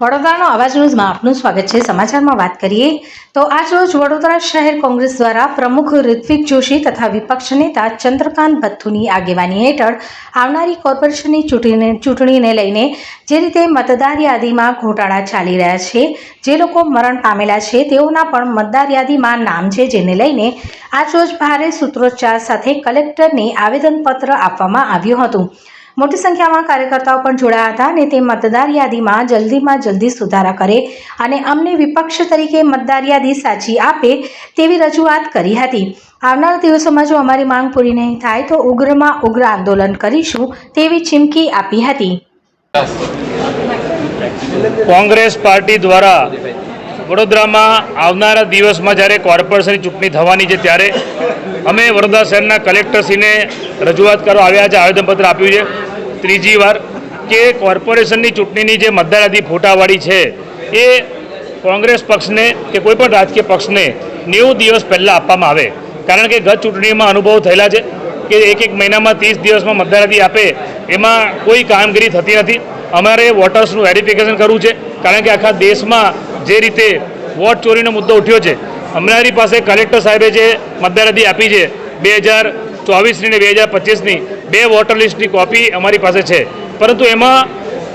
વડોદરાનો અવાજ ન્યૂઝમાં આપનું સ્વાગત છે. સમાચારમાં વાત કરીએ તો આજ રોજ વડોદરા શહેર કોંગ્રેસ દ્વારા પ્રમુખ ઋત્વિક જોશી તથા વિપક્ષ નેતા ચંદ્રકાંત ભથ્થુની આગેવાની હેઠળ આવનારી કોર્પોરેશનની ચૂંટણીને ચૂંટણીને લઈને જે રીતે મતદાર યાદીમાં ઘોટાળા ચાલી રહ્યા છે, જે લોકો મરણ પામેલા છે, તેઓના પણ મતદાર યાદીમાં નામ છે, જેને લઈને આજ રોજ ભારે સૂત્રોચ્ચાર સાથે કલેક્ટરને આવેદનપત્ર આપવામાં આવ્યું હતું. મોટી સંખ્યામાં કાર્યકર્તાઓ પણ જોડાયા હતા અને તે મતદાર યાદીમાં જલ્દીમાં જલ્દી સુધારા કરે અને અમને વિપક્ષ તરીકે મતદાર યાદી સાચી આપે તેવી રજૂઆત કરી હતી. આવનાર દિવસોમાં જો અમારી માંગ પૂરી નહીં થાય તો ઉગ્રમાં ઉગ્ર આંદોલન કરીશું તેવી ચીમકી આપી હતી. કોંગ્રેસ પાર્ટી દ્વારા વડોદરામાં આવનારા દિવસમાં જ્યારે કોર્પોરેશનની ચૂંટણી થવાની છે ત્યારે અમે વડોદરા શહેરના કલેક્ટરશ્રીને રજૂઆત કરવા આવ્યા છે, આવેદનપત્ર આપ્યું છે. ત્રીજી વાર કે કોર્પોરેશનની ચૂંટણીની જે મતદાર ફોટાવાળી છે, એ કોંગ્રેસ પક્ષને કે કોઈપણ રાજકીય પક્ષને નેવું દિવસ પહેલાં આપવામાં આવે. કારણ કે ગત ચૂંટણીમાં અનુભવ થયેલા છે કે એક એક મહિનામાં ત્રીસ દિવસમાં મતદાર આપે, એમાં કોઈ કામગીરી થતી નથી. અમારે વોટર્સનું વેરિફિકેશન કરવું છે, કારણ કે આખા દેશમાં જે રીતે વોટ ચોરીનો મુદ્દો ઉઠ્યો છે અમારી પાસે કલેક્ટર સાહેબે જે મતદાર આપી છે, બે હજાર ચોવીસની ને બે હજાર પચીસની, બે વોટર લિસ્ટની કોપી અમારી પાસે છે. પરંતુ એમાં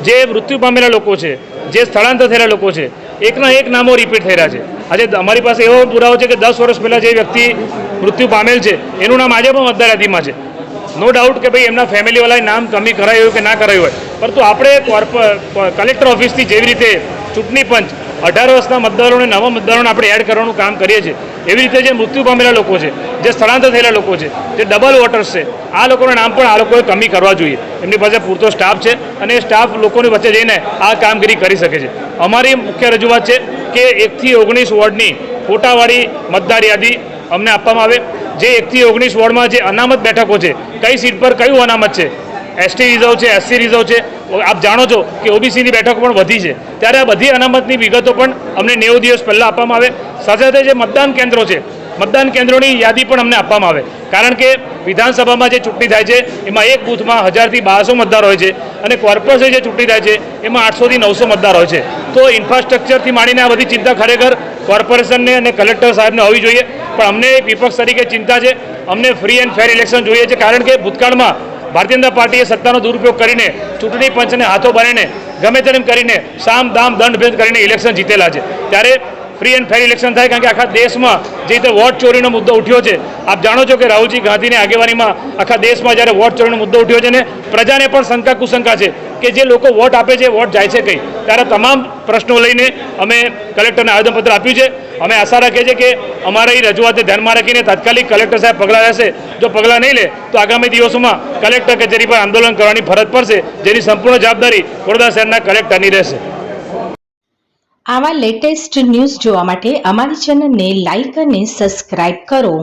જે મૃત્યુ પામેલા લોકો છે, જે સ્થળાંતર થયેલા લોકો છે, એકના એક નામો રિપીટ થઈ રહ્યા છે. આજે અમારી પાસે એવો પુરાવો છે કે દસ વર્ષ પહેલાં જે વ્યક્તિ મૃત્યુ પામેલ છે, એનું નામ આજે પણ મતદાર છે. નો ડાઉટ કે ભાઈ એમના ફેમિલીવાળાએ નામ કમી કરાયું કે ના કરાયું હોય. પરંતુ આપણે કોર્પ કલેક્ટર ઓફિસથી જેવી રીતે ચૂંટણી પંચ અઢાર વર્ષના મતદારોને નવા મતદારોને આપણે એડ કરવાનું કામ કરીએ છીએ. એવી રીતે જે મૃત્યુ પામેલા લોકો છે, જે સ્થળાંતર થયેલા લોકો છે, જે ડબલ વોટર્સ છે, આ લોકોના નામ પણ આ લોકોએ કમી કરવા જોઈએ. એમની પાસે પૂરતો સ્ટાફ છે અને એ સ્ટાફ લોકોની વચ્ચે જઈને આ કામગીરી કરી શકે છે. અમારી મુખ્ય રજૂઆત છે કે એકથી ઓગણીસ વોર્ડની ફોટાવાળી મતદાર યાદી અમને આપવામાં આવે. જે એકથી ઓગણીસ વોર્ડમાં જે અનામત બેઠકો છે, કઈ સીટ પર કયું અનામત છે? એસટી રિઝર્વ છે એસસી રિઝર્વ છે આપ જાણો છો કે ઓબીસીની બેઠકો પણ વધી છે. ત્યારે આ બધી અનામતની વિગતો પણ અમને નેવું દિવસ પહેલાં આપવામાં આવે. સાથે સાથે જે મતદાન કેન્દ્રો છે, મતદાન કેન્દ્રોની યાદી પણ અમને આપવામાં આવે. કારણ કે વિધાનસભામાં જે ચૂંટણી થાય છે, એમાં એક બૂથમાં હજારથી બારસો મતદાર હોય છે અને કોર્પોરેશન જે ચૂંટણી થાય છે, એમાં આઠસોથી નવસો મતદાર હોય છે. તો ઇન્ફ્રાસ્ટ્રક્ચરથી માંડીને આ બધી ચિંતા ખરેખર કોર્પોરેશનને અને કલેક્ટર સાહેબને હોવી જોઈએ. પણ અમને વિપક્ષ તરીકે ચિંતા છે. અમને ફ્રી એન્ડ ફેર ઇલેક્શન જોઈએ છે. કારણ કે ભૂતકાળમાં ભારતીય જનતા પાર્ટીએ સત્તાનો દુરુપયોગ કરીને, ચૂંટણી પંચને હાથો બારીને ગમે તેમ કરીને સામ દામ દંડ ભેદ કરીને ઇલેક્શન જીતેલા છે. ત્યારે ફ્રી એન્ડ ફેર ઇલેક્શન થાય કારણ કે આખા દેશમાં જે રીતે વોટ ચોરીનો મુદ્દો ઉઠ્યો છે, આપ જાણો છો કે રાહુલજી ગાંધીની આગેવાનીમાં આખા દેશમાં જ્યારે વોટ ચોરીનો મુદ્દો ઉઠ્યો છે ને, પ્રજાને પણ શંકા કુશંકા છે કે જે લોકો વોટ આપે છે, વોટ જાય છે કંઈ. ત્યારે તમામ પ્રશ્નો લઈને અમે કલેક્ટરને આવેદનપત્ર આપ્યું છે. અમે આશા રાખીએ છીએ કે અમારી રજૂઆતને ધ્યાનમાં રાખીને તાત્કાલિક કલેક્ટર સાહેબ પગલાં લેશે. જો પગલાં નહીં લે, તો આગામી દિવસોમાં કલેક્ટર કચેરી પર આંદોલન કરવાની ફરજ પડશે, જેની સંપૂર્ણ જવાબદારી વડોદરા શહેરના કલેક્ટરની રહેશે. આવા લેટેસ્ટ ન્યૂઝ જોવા માટે અમારી ચેનલને લાઇક અને સબસ્ક્રાઇબ કરો.